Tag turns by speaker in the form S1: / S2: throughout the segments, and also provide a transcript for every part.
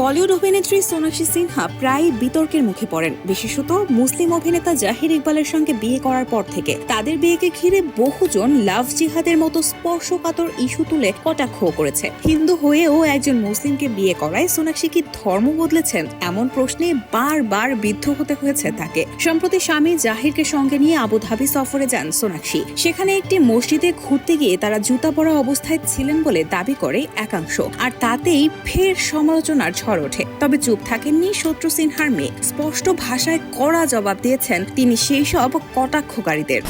S1: বলিউড অভিনেত্রী সোনাক্ষী সিনহা প্রায় বিতর্কের মুখে পড়েন। বিশেষত মুসলিম অভিনেতা জাহির ইকবালের সঙ্গে বিয়ে করার পর থেকে। তাদের বিয়েকে ঘিরে বহুজন লাভ জিহাদের মতো স্পর্শকাতর ইস্যু তুলে কটাক্ষ করেছে। হিন্দু হয়েও একজন মুসলিমকে বিয়ে করায় সোনাক্ষী কি ধর্ম বদলেছেন এমন প্রশ্নে বারবার বিদ্ধ হতে হয়েছে তাকে। সম্প্রতি স্বামী জাহিরকে সঙ্গে নিয়ে আবুধাবি সফরে যান সোনাক্ষী। সেখানে একটি মসজিদে ঘুরতে গিয়ে তারা জুতা পরা অবস্থায় ছিলেন বলে দাবি করে একাংশ। আর তাতেই ফের সমালোচনার ঝড় ওঠে। তবে চুপ থাকেননি শত্রু সিনহার মেয়ে। স্পষ্ট ভাষায় কড়া জবাব দিয়েছেন তিনি সেই সব কটাক্ষকারীদের।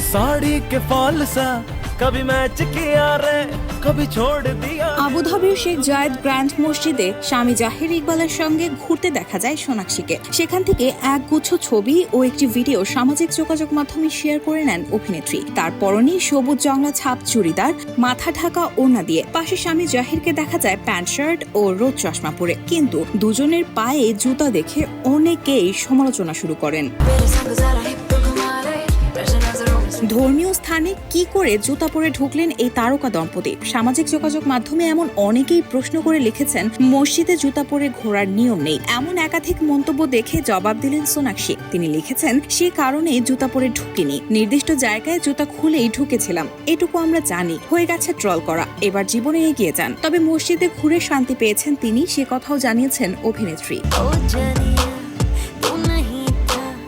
S2: কবি ম্যাচ
S1: আবুধাবির শেখ জায়েদ গ্র্যান্ড মসজিদে স্বামী জাহির ইকবালের সঙ্গে ঘুরতে দেখা যায় সোনাক্ষীকে। সেখান থেকে এক গুচ্ছ ছবি ও একটি ভিডিও সামাজিক যোগাযোগ মাধ্যমে শেয়ার করে নেন অভিনেত্রী। তার পরনে সবুজ জংলা ছাপ চুড়িদার মাথা ঢাকা ওনা দিয়ে। পাশে স্বামী জাহিরকে দেখা যায় প্যান্ট শার্ট ও রোদ চশমা পরে। কিন্তু দুজনের পায়ে জুতা দেখে অনেকেই সমালোচনা শুরু করেন। ধর্মীয় স্থানে কি করে জুতা পরে ঢুকলেন এই তারকা দম্পতি সামাজিক যোগাযোগ মাধ্যমে এমন অনেকেই প্রশ্ন করে লিখেছেন, মসজিদে জুতা পরে ঘোরার নিয়ম নেই। এমন একাধিক মন্তব্য দেখে জবাব দিলেন সোনাক্ষী তিনি লিখেছেন, সে কারণে জুতা পরে ঢুকিনি। নির্দিষ্ট জায়গায় জুতা খুলেই ঢুকেছিলাম। এটুকু আমরা জানি। হয়ে গেছে ট্রল করা। এবার জীবনে এগিয়ে যান। তবে মসজিদে ঘুরে শান্তি পেয়েছেন তিনি, সে কথাও জানিয়েছেন অভিনেত্রী।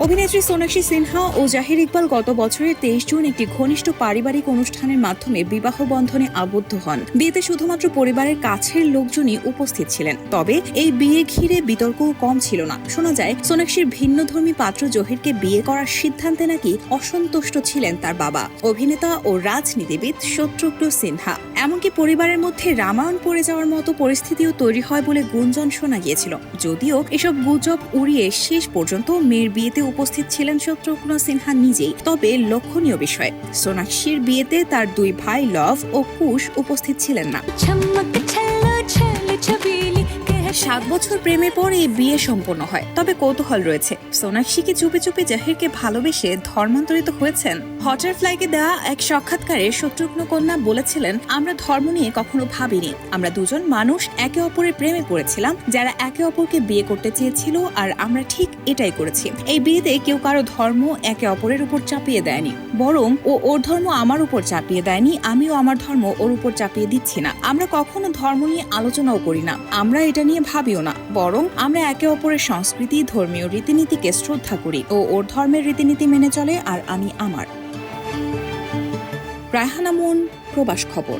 S1: অভিনেত্রী সোনাক্ষী সিনহা ও জাহির ইকবাল গত বছরের তেইশ জুন একটি ঘনিষ্ঠ পারিবারিক অনুষ্ঠানের মাধ্যমে বিবাহ বন্ধনে আবদ্ধ হন। বিয়েতে শুধুমাত্র পরিবারের কাছের লোকজনই উপস্থিত ছিলেন। তবে এই বিয়ে ঘিরে বিতর্কও কম ছিল না। শোনা যায়, সোনাক্ষীর ভিন্নধর্মী পাত্র জহিরকে বিয়ে করার সিদ্ধান্তে নাকি অসন্তুষ্ট ছিলেন তার বাবা। অভিনেতা ও রাজনীতিবিদ শত্রুঘ্ন সিনহা। এমনকি পরিবারের মধ্যে রামায়ণ পড়ে যাওয়ার মতো পরিস্থিতিও তৈরি হয় বলে গুঞ্জন শোনা গিয়েছিল। যদিও এসব গুজব উড়িয়ে শেষ পর্যন্ত মেয়ের বিয়েতে উপস্থিত ছিলেন শত্রুঘ্ন সিনহা নিজেই। তবে লক্ষণীয় বিষয়, সোনাক্ষীর বিয়েতে তার দুই ভাই লভ ও কুশ উপস্থিত ছিলেন না। সাত বছর প্রেমের পর এই বিয়ে সম্পন্ন হয়। তবে কৌতূহল রয়েছে। সোনাক্ষী কি চুপে চুপে জাহিরকে ভালোবেসে ধর্মান্তরিত হয়েছেন? হটারফ্লাইকে দেওয়া এক সাক্ষাৎকারে শত্রুঘ্ন কন্যা বলেছিলেন, আমরা ধর্ম নিয়ে কখনো ভাবিনি। আমরা দুজন মানুষ, একে অপরের প্রেমে পড়েছিলাম। যারা একে অপরকে বিয়ে করতে চেয়েছিল, আর আমরা ঠিক এটাই করেছি। এই বিয়েতে কেউ কারও ধর্ম একে অপরের উপর চাপিয়ে দেয়নি। বরং ও ওর ধর্ম আমার উপর চাপিয়ে দেয়নি। আমিও আমার ধর্ম ওর উপর চাপিয়ে দিচ্ছি না। আমরা কখনো ধর্ম নিয়ে আলোচনাও করি না। আমরা এটা নিয়ে ভাবিও না, বরং আমরা একে অপরের সংস্কৃতি, ধর্মীয় রীতিনীতিকে শ্রদ্ধা করি ও ওর ধর্মের রীতিনীতি মেনে চলে আর আমি আমার। রায়হানা মুন প্রবাস খবর।